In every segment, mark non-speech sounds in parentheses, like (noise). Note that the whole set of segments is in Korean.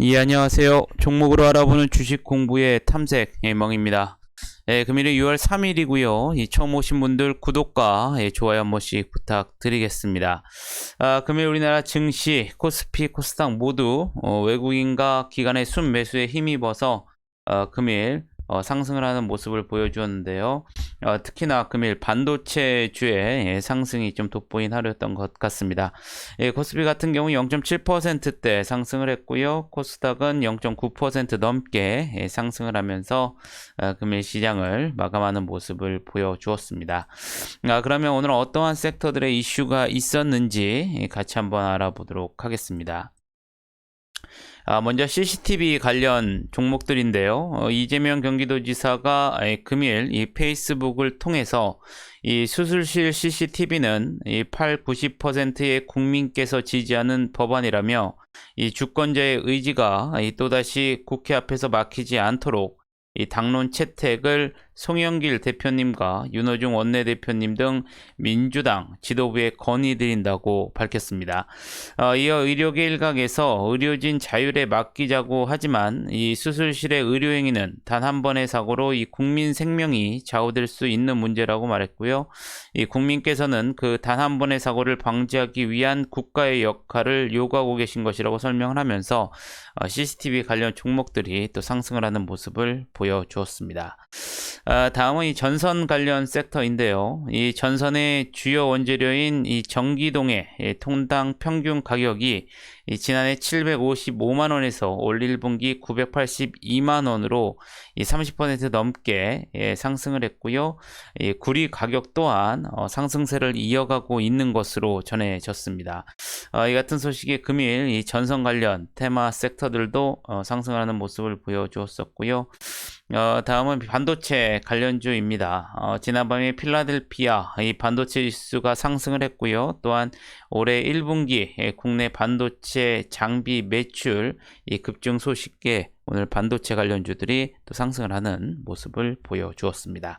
예, 안녕하세요. 종목으로 알아보는 주식 공부의 탐색 예멍입니다. 예, 금일은 6월 3일이고요. 이 처음 오신 분들 구독과 예, 좋아요 한 번씩 부탁드리겠습니다. 아, 금일 우리나라 증시, 코스피, 코스닥 모두 어, 외국인과 기관의 순매수에 힘입어서 어, 금일 어, 상승을 하는 모습을 보여주었는데요. 어, 특히나 금일 반도체 주의 예, 상승이 좀 돋보인 하루였던 것 같습니다. 예, 코스피 같은 경우 0.7%대 상승을 했고요. 코스닥은 0.9% 넘게 예, 상승을 하면서 어, 금일 시장을 마감하는 모습을 보여주었습니다. 아, 그러면 오늘 어떠한 섹터들의 이슈가 있었는지 예, 같이 한번 알아보도록 하겠습니다. 아, 먼저 CCTV 관련 종목들인데요. 어, 이재명 경기도지사가 에, 금일 이 페이스북을 통해서 이 수술실 CCTV는 이 8, 90%의 국민께서 지지하는 법안이라며 이 주권자의 의지가 이 또다시 국회 앞에서 막히지 않도록 이 당론 채택을 송영길 대표님과 윤호중 원내대표님 등 민주당 지도부에 건의드린다고 밝혔습니다. 어, 이어 의료계 일각에서 의료진 자율에 맡기자고 하지만 이 수술실의 의료행위는 단 한 번의 사고로 이 국민 생명이 좌우될 수 있는 문제라고 말했고요. 이 국민께서는 그 단 한 번의 사고를 방지하기 위한 국가의 역할을 요구하고 계신 것이라고 설명을 하면서 어, CCTV 관련 종목들이 또 상승을 하는 모습을 보여주었습니다. 아, 다음은 이 전선 관련 섹터인데요. 이 전선의 주요 원재료인 이 전기동의 이 통당 평균 가격이 이 지난해 755만 원에서 올 1분기 982만 원으로 이30% 넘게 예, 상승을 했고요. 이 구리 가격 또한 어, 상승세를 이어가고 있는 것으로 전해졌습니다. 어, 이 같은 소식이 금일 이 전선 관련 테마 섹터들도 어, 상승하는 모습을 보여주었었고요. 어, 다음은 반도체 관련주입니다. 어, 지난밤에 필라델피아 이 반도체 지수가 상승을 했고요. 또한 올해 1분기 예, 국내 반도체 장비 매출 이 급증 소식에 오늘 반도체 관련주들이 또 상승을 하는 모습을 보여주었습니다.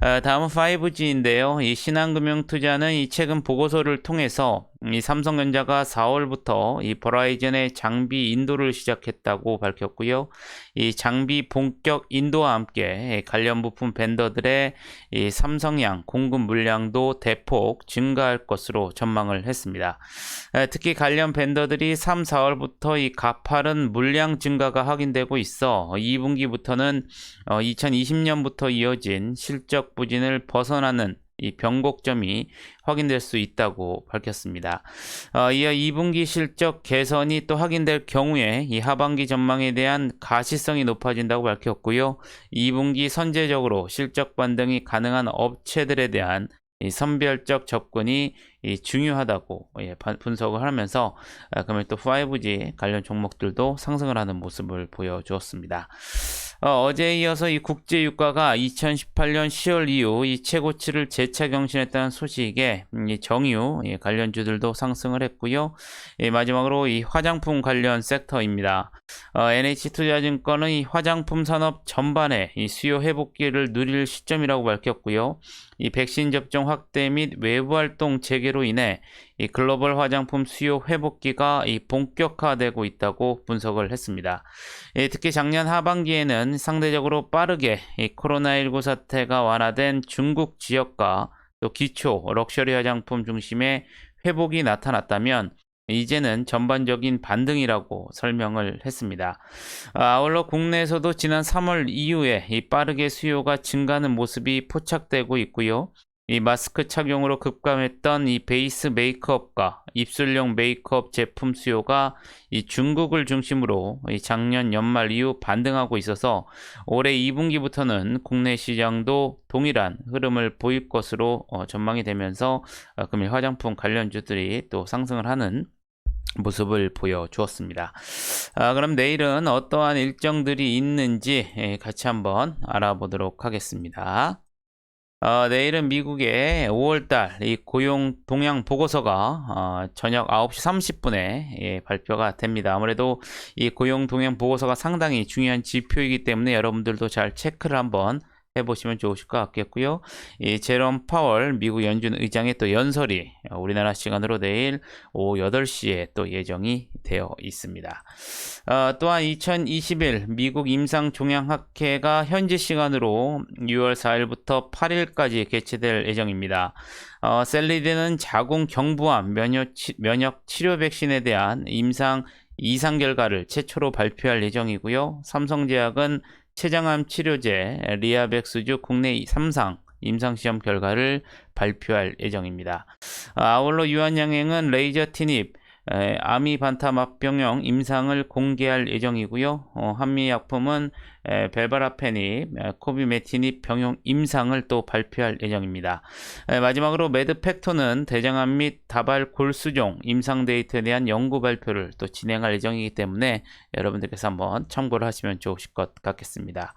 아, 다음은 5G인데요. 이 신한금융투자는 이 최근 보고서를 통해서 이 삼성전자가 4월부터 이 버라이즌의 장비 인도를 시작했다고 밝혔고요. 이 장비 본격 인도와 함께 관련 부품 벤더들의 이 삼성양 공급 물량도 대폭 증가할 것으로 전망을 했습니다. 아, 특히 관련 벤더들이 3, 4월부터 이 가파른 물량 증가가 확인 되고 있어 2분기부터는 2020년부터 이어진 실적 부진을 벗어나는 이 변곡점이 확인될 수 있다고 밝혔습니다. 어, 이어 2분기 실적 개선이 또 확인될 경우에 이 하반기 전망에 대한 가시성이 높아진다고 밝혔고요. 2분기 선제적으로 실적 반등이 가능한 업체들에 대한 이 선별적 접근이 이 중요하다고 예, 분석을 하면서 아, 그러면 또 5G 관련 종목들도 상승을 하는 모습을 보여주었습니다. 어, 제 이어서 이 국제 유가가 2018년 10월 이후 이 최고치를 재차 경신했다는 소식에 음, 이 정유 예, 관련주들도 상승을 했고요. 예, 마지막으로 이 화장품 관련 섹터입니다. 어, NH투자증권은 이 화장품 산업 전반에 이 수요 회복기를 누릴 시점이라고 밝혔고요. 이 백신 접종 확대 및 외부 활동 재개로 인해 이 글로벌 화장품 수요 회복기가 이 본격화되고 있다고 분석을 했습니다. 예, 특히 작년 하반기에는 상대적으로 빠르게 이 코로나19 사태가 완화된 중국 지역과 또 기초 럭셔리 화장품 중심의 회복이 나타났다면 이제는 전반적인 반등이라고 설명을 했습니다. 아울러 국내에서도 지난 3월 이후에 이 빠르게 수요가 증가하는 모습이 포착되고 있고요. 이 마스크 착용으로 급감했던 이 베이스 메이크업과 입술용 메이크업 제품 수요가 이 중국을 중심으로 이 작년 연말 이후 반등하고 있어서 올해 2분기부터는 국내 시장도 동일한 흐름을 보일 것으로 어, 전망이 되면서 어, 금일 화장품 관련주들이 또 상승을 하는 모습을 보여주었습니다. 아, 그럼 내일은 어떠한 일정들이 있는지 예, 같이 한번 알아보도록 하겠습니다. 어, 내일은 미국의 5월달 이 고용 동향 보고서가 어, 저녁 9시 30분에 예, 발표가 됩니다. 아무래도 이 고용 동향 보고서가 상당히 중요한 지표이기 때문에 여러분들도 잘 체크를 한번 해보시면 좋으실 것 같겠고요. 이 제롬 파월 미국 연준 의장의 또 연설이 어, 우리나라 시간으로 내일 오후 8시에 또 예정이 되어 있습니다. 어, 또한 2021 미국 임상종양학회가 현지 시간으로 6월 4일부터 8일까지 개최될 예정입니다. 어, 셀리드는 자궁 경부암 면역, 치, 면역 치료 백신에 대한 임상 이상 결과를 최초로 발표할 예정이고요. 삼성제약은 췌장암 치료제 리아백스주 국내 3상 임상시험 결과를 발표할 예정입니다. 아, 아울러 유한양행은 레이저 티닙 에, 아미반타막병용 임상을 공개할 예정이고요. 어, 한미약품은 에, 벨바라페닙, 에, 코비메티닙 병용 임상을 또 발표할 예정입니다. 에, 마지막으로 매드팩토는 대장암 및 다발 골수종 임상 데이터에 대한 연구 발표를 또 진행할 예정이기 때문에 여러분들께서 한번 참고를 하시면 좋으실 것 같겠습니다.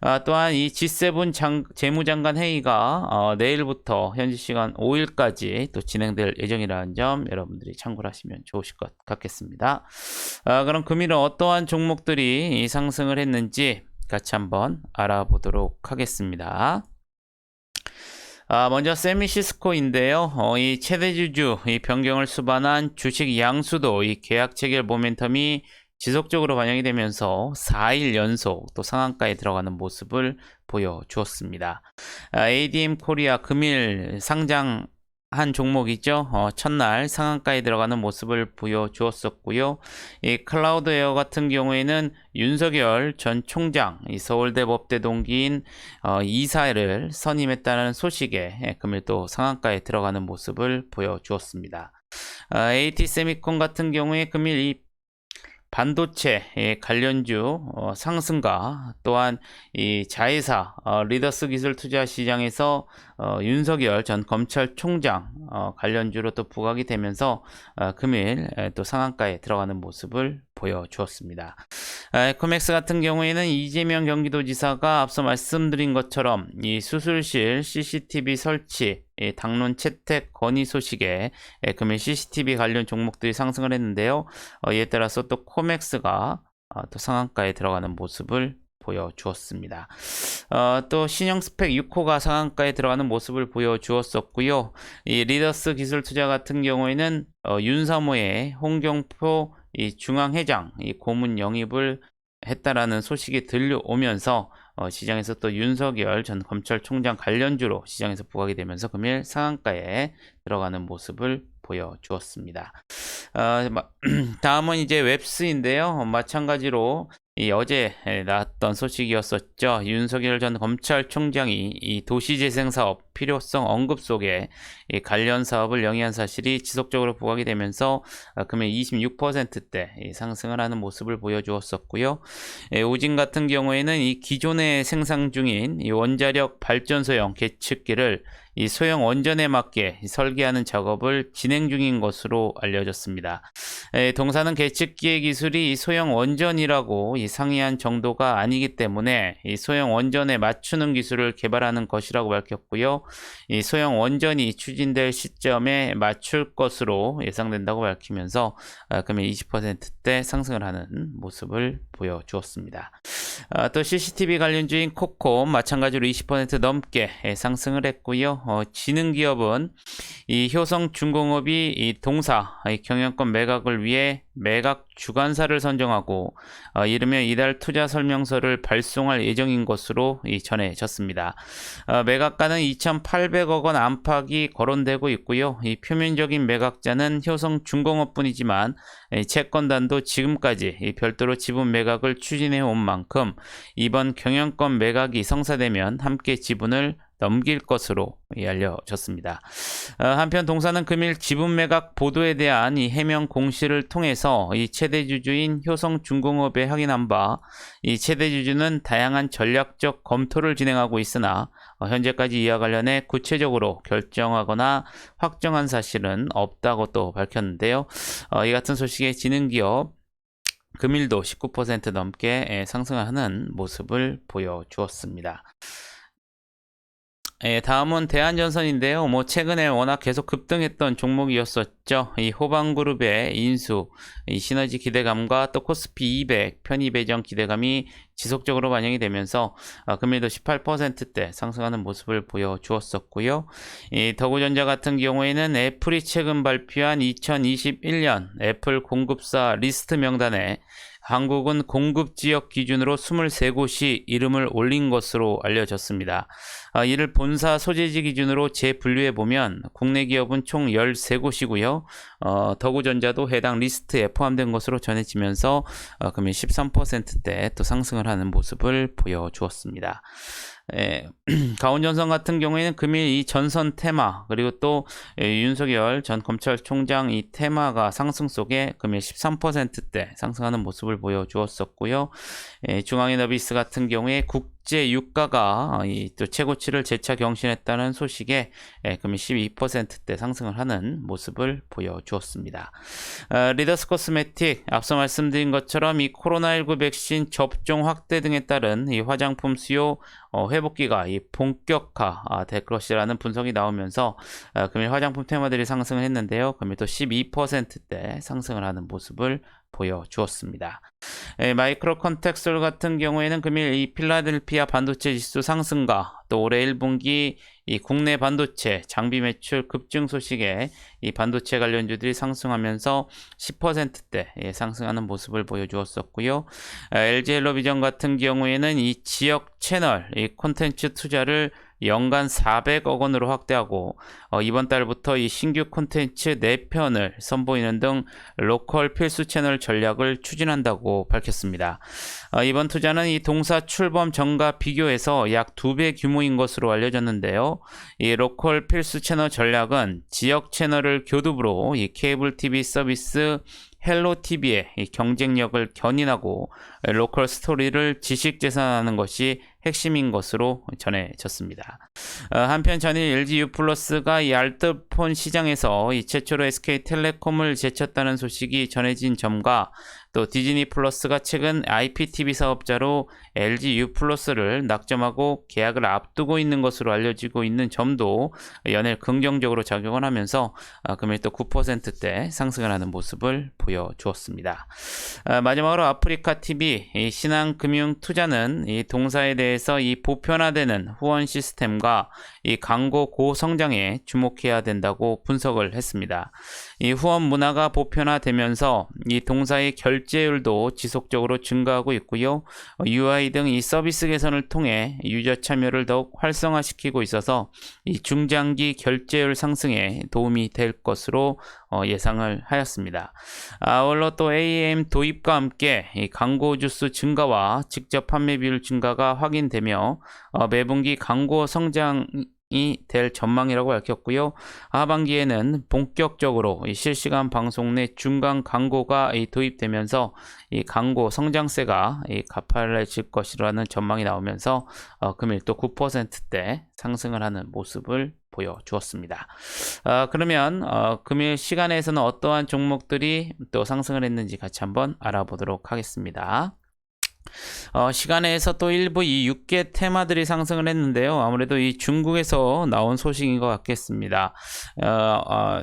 아, 또한 이 G7 장, 재무장관 회의가 어, 내일부터 현지 시간 5일까지 또 진행될 예정이라는 점 여러분들이 참고를 하시면 좋으실 것 같겠습니다. 아, 그럼 금일은 어떠한 종목들이 이 상승을 했는지 같이 한번 알아보도록 하겠습니다. 아, 먼저 세미시스코인데요. 어, 이 최대주주 이 변경을 수반한 주식 양수도 이 계약 체결 모멘텀이 지속적으로 반영이 되면서 4일 연속 또 상한가에 들어가는 모습을 보여주었습니다. 아, ADM 코리아 금일 상장 한 종목이죠. 어, 첫날 상한가에 들어가는 모습을 보여주었었고요. 이 클라우드 에어 같은 경우에는 윤석열 전 총장, 이 서울대 법대 동기인 어, 이사를 선임했다는 소식에 예, 금일 또 상한가에 들어가는 모습을 보여주었습니다. 아, AT 세미콘 같은 경우에 금일 이 반도체 예, 관련주 어, 상승과 또한 이 자회사 어, 리더스 기술 투자 시장에서 어, 윤석열 전 검찰총장 어, 관련주로 또 부각이 되면서 어, 금일 에, 또 상한가에 들어가는 모습을 보여주었습니다. 에, 코맥스 같은 경우에는 이재명 경기도지사가 앞서 말씀드린 것처럼 이 수술실 CCTV 설치 이 당론 채택 건의 소식에 에, 금일 CCTV 관련 종목들이 상승을 했는데요. 어, 이에 따라서 또 코맥스가 어, 또 상한가에 들어가는 모습을 보여주었습니다. 어, 또 신형 스펙 6호가 상한가에 들어가는 모습을 보여주었었고요. 이 리더스 기술 투자 같은 경우에는 어, 윤사모의 홍경표 이 중앙회장 이 고문 영입을 했다라는 소식이 들려오면서 어, 시장에서 또 윤석열 전 검찰총장 관련주로 시장에서 부각이 되면서 금일 상한가에 들어가는 모습을 보여주었습니다. 어, 마- (clears throat) 다음은 이제 웹스인데요. 마찬가지로 이 어제 나왔던 소식이었었죠. 윤석열 전 검찰총장이 이 도시재생사업 필요성 언급 속에 이 관련 사업을 영위한 사실이 지속적으로 부각이 되면서 아, 금일 26%대 이 상승을 하는 모습을 보여주었었고요. 예, 오진 같은 경우에는 이 기존에 생산 중인 이 원자력 발전소형 계측기를 이 소형 원전에 맞게 이 설계하는 작업을 진행 중인 것으로 알려졌습니다. 에, 동사는 계측기의 기술이 이 소형 원전이라고 이 상이한 정도가 아니기 때문에 이 소형 원전에 맞추는 기술을 개발하는 것이라고 밝혔고요. 이 소형 원전이 추진될 시점에 맞출 것으로 예상된다고 밝히면서 아, 금일 20%대 상승을 하는 모습을 보여주었습니다. 아, 또 CCTV 관련주인 코콤 마찬가지로 20% 넘게 예, 상승을 했고요. 어, 지능 기업은 이 효성중공업이 이 동사 이 경영권 매각을 위해 매각 주관사를 선정하고 어, 이르면 이달 투자 설명서를 발송할 예정인 것으로 이 전해졌습니다. 어, 매각가는 2,800억 원 안팎이 거론되고 있고요. 이 표면적인 매각자는 효성 중공업뿐이지만 이 채권단도 지금까지 이 별도로 지분 매각을 추진해 온 만큼 이번 경영권 매각이 성사되면 함께 지분을 넘길 것으로 이 알려졌습니다. 어, 한편 동사는 금일 지분 매각 보도에 대한 이 해명 공시를 통해서 이 최대 주주인 효성중공업에 확인한 바 이 최대 주주는 다양한 전략적 검토를 진행하고 있으나 어, 현재까지 이와 관련해 구체적으로 결정하거나 확정한 사실은 없다고 또 밝혔는데요. 어, 이 같은 소식에 지능기업 금일도 19% 넘게 예, 상승하는 모습을 보여주었습니다. 예, 다음은 대한전선인데요. 뭐 최근에 워낙 계속 급등했던 종목이었었죠. 이 호방그룹의 인수, 이 시너지 기대감과 또 코스피 200 편입 배정 기대감이 지속적으로 반영이 되면서 아, 금일도 18%대 상승하는 모습을 보여주었었고요. 이 더구전자 같은 경우에는 애플이 최근 발표한 2021년 애플 공급사 리스트 명단에 한국은 공급 지역 기준으로 23곳이 이름을 올린 것으로 알려졌습니다. 아, 이를 본사 소재지 기준으로 재분류해 보면 국내 기업은 총 13곳이고요. 어, 더구전자도 해당 리스트에 포함된 것으로 전해지면서 어, 금일 13%대 또 상승을 하는 모습을 보여주었습니다. 예, (clears throat) 가온전선 같은 경우에는 금일 이 전선 테마 그리고 또 예, 윤석열 전 검찰총장 이 테마가 상승 속에 금일 13%대 상승하는 모습을 보여주었었고요. 예, 중앙에너비스 같은 경우에 국 제 유가가 어, 이또 최고치를 재차 경신했다는 소식에 예, 금일 12%대 상승을 하는 모습을 보여주었습니다. 어, 리더스 코스메틱 앞서 말씀드린 것처럼 이 코로나19 백신 접종 확대 등에 따른 이 화장품 수요 어, 회복기가 이 본격화 아, 될 것이라는 분석이 나오면서 아, 금일 화장품 테마들이 상승을 했는데요. 금일 또 12%대 상승을 하는 모습을 보여주었습니다. 에, 마이크로 컨텍솔 같은 경우에는 금일 이 필라델피아 반도체 지수 상승과 또 올해 1분기 이 국내 반도체 장비 매출 급증 소식에 이 반도체 관련주들이 상승하면서 10%대 예, 상승하는 모습을 보여주었었고요. 아, LG 헬로비전 같은 경우에는 이 지역 채널 이 콘텐츠 투자를 연간 400억 원으로 확대하고 어, 이번 달부터 이 신규 콘텐츠 4편을 선보이는 등 로컬 필수 채널 전략을 추진한다고 밝혔습니다. 어, 이번 투자는 이 동사 출범 전과 비교해서 약 2배 규모인 것으로 알려졌는데요. 이 로컬 필수 채널 전략은 지역 채널을 교두부로 이 케이블 TV 서비스 헬로 TV의 경쟁력을 견인하고 로컬 스토리를 지식 재산하는 것이 핵심인 것으로 전해졌습니다. 어, 한편 전일 LG U 플러스가 이 알뜰폰 시장에서 이 최초로 SK텔레콤을 제쳤다는 소식이 전해진 점과 또 디즈니 플러스가 최근 IPTV 사업자로 LG U 플러스를 낙점하고 계약을 앞두고 있는 것으로 알려지고 있는 점도 연일 긍정적으로 작용을 하면서 아, 금일 또 9%대 상승을 하는 모습을 보여주었습니다. 아, 마지막으로 아프리카 TV 신한금융 투자는 이 동사에 대해서 이 보편화되는 후원 시스템과 이 광고 고성장에 주목해야 된다고 분석을 했습니다. 이 후원 문화가 보편화되면서 이 동사의 결제율도 지속적으로 증가하고 있고요. UI 등 이 서비스 개선을 통해 유저 참여를 더욱 활성화시키고 있어서 이 중장기 결제율 상승에 도움이 될 것으로 어, 예상을 하였습니다. 아울러 또 AM 도입과 함께 이 광고 주수 증가와 직접 판매 비율 증가가 확인되며 어, 매분기 광고 성장 이 될 전망이라고 밝혔고요. 하반기에는 본격적으로 실시간 방송 내 중간 광고가 도입되면서 이 광고 성장세가 가팔해질 것이라는 전망이 나오면서 어, 금일 또 9%대 상승을 하는 모습을 보여주었습니다. 어, 그러면 어, 금일 시간에서는 어떠한 종목들이 또 상승을 했는지 같이 한번 알아보도록 하겠습니다. 어, 시간에서 또 일부 이 6개 테마들이 상승을 했는데요. 아무래도 이 중국에서 나온 소식인 것 같겠습니다. 어, 어,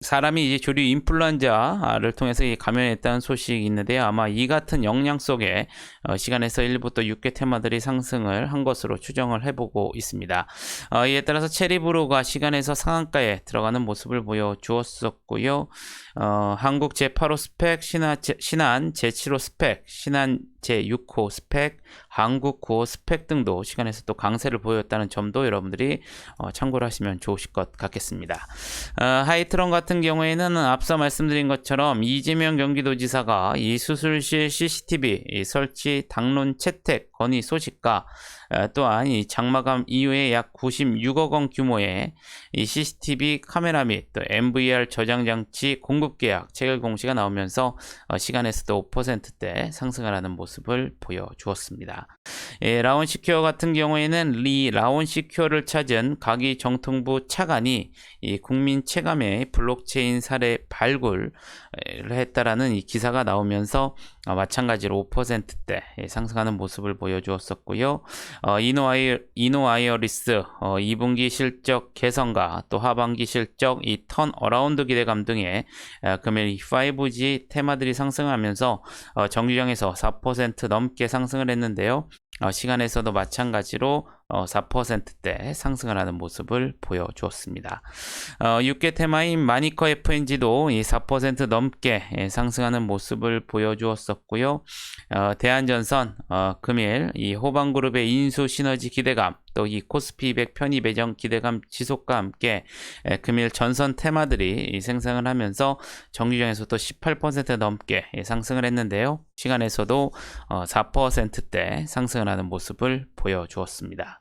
사람이 이제 조류 인플루엔자를 통해서 감염했다는 소식이 있는데요. 아마 이 같은 역량 속에 어, 시간에서 1부터 6개 테마들이 상승을 한 것으로 추정을 해보고 있습니다. 어, 이에 따라서 체리브루가 시간에서 상한가에 들어가는 모습을 보여주었었고요. 어, 한국 제8호 스펙, 신한, 제, 신한 제7호 스펙, 신한 제6호 스펙, 한국 9호 스펙 등도 시간에서 또 강세를 보였다는 점도 여러분들이 어, 참고를 하시면 좋으실 것 같겠습니다. 어, 하이트론 같은 경우에는 앞서 말씀드린 것처럼 이재명 경기도지사가 이 수술실 CCTV 이 설치 당론 채택 건의 소식과 어, 또한 이 장마감 이후에 약 96억 원 규모의 이 CCTV 카메라 및 또 MVR 저장 장치 공급 계약 체결 공시가 나오면서 어, 시간에서도 5%대 상승을 하는 모습을 보여주었습니다. 예, 라온 시큐어 같은 경우에는 리 라온 시큐어를 찾은 각이 정통부 차관이 이 국민 체감의 블록체인 사례 발굴을 했다라는 이 기사가 나오면서 어, 마찬가지로 5%대 예, 상승하는 모습을 보여주었었고요. 어, 이노아이, 이노아이어리스 어, 2분기 실적 개선과 또 하반기 실적 이 턴 어라운드 기대감 등의 어, 금일 이 5G 테마들이 상승하면서 어, 정규장에서 4% 넘게 상승을 했는데요. 어, 시간에서도 마찬가지로 어, 4%대 상승을 하는 모습을 보여주었습니다. 어, 6개 테마인 마니커 FNG도 이4% 넘게 예, 상승하는 모습을 보여주었었고요. 어, 대한전선 어, 금일 이 호방그룹의 인수 시너지 기대감 또 이 코스피 200 편입 예정 기대감 지속과 함께 예, 금일 전선 테마들이 이 생성을 하면서 정규장에서도 18% 넘게 예, 상승을 했는데요. 시간에서도 어, 4%대 상승을 하는 모습을 보여주었습니다.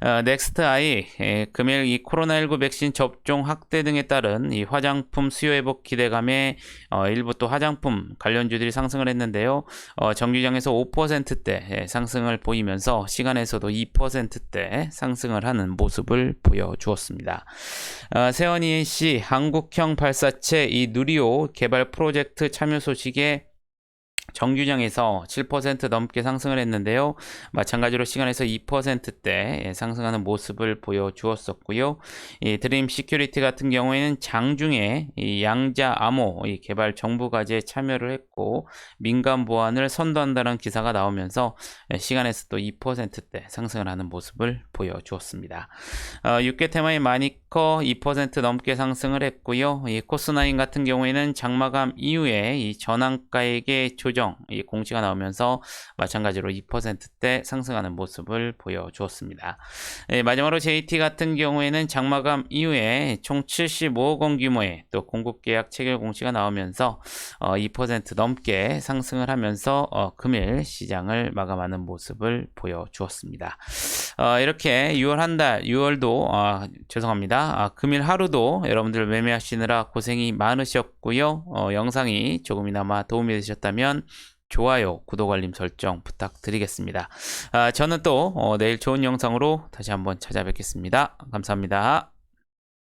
어, 넥스트 아이 예, 금일 이 코로나19 백신 접종 확대 등에 따른 이 화장품 수요 회복 기대감에 어, 일부 또 화장품 관련주들이 상승을 했는데요. 어, 정규장에서 5%대 예, 상승을 보이면서 시간에서도 2%대 상승을 하는 모습을 보여주었습니다. 어, 세원 ENC 한국형 발사체 이 누리호 개발 프로젝트 참여 소식에 정규장에서 7% 넘게 상승을 했는데요. 마찬가지로 시간에서 2%대 상승하는 모습을 보여주었었고요. 이 드림 시큐리티 같은 경우에는 장중에 이 양자 암호 이 개발 정부 과제에 참여를 했고 민간 보안을 선도한다는 기사가 나오면서 시간에서 또 2%대 상승을 하는 모습을 보여주었습니다. 어, 6개 테마의 마니커 2% 넘게 상승을 했고요. 이 코스나인 같은 경우에는 장마감 이후에 이 전환가액의 조정 이 공시가 나오면서 마찬가지로 2%대 상승하는 모습을 보여주었습니다. 예, 마지막으로 JT 같은 경우에는 장마감 이후에 총 75억 원 규모의 또 공급 계약 체결 공시가 나오면서 어, 2% 넘게 상승을 하면서 어, 금일 시장을 마감하는 모습을 보여주었습니다. 어, 이렇게 6월 한 달, 6월도 아, 죄송합니다. 아, 금일 하루도 여러분들 매매하시느라 고생이 많으셨고요. 어, 영상이 조금이나마 도움이 되셨다면 좋아요, 구독, 알림 설정 부탁드리겠습니다. 아, 저는 또 어, 내일 좋은 영상으로 다시 한번 찾아뵙겠습니다. 감사합니다.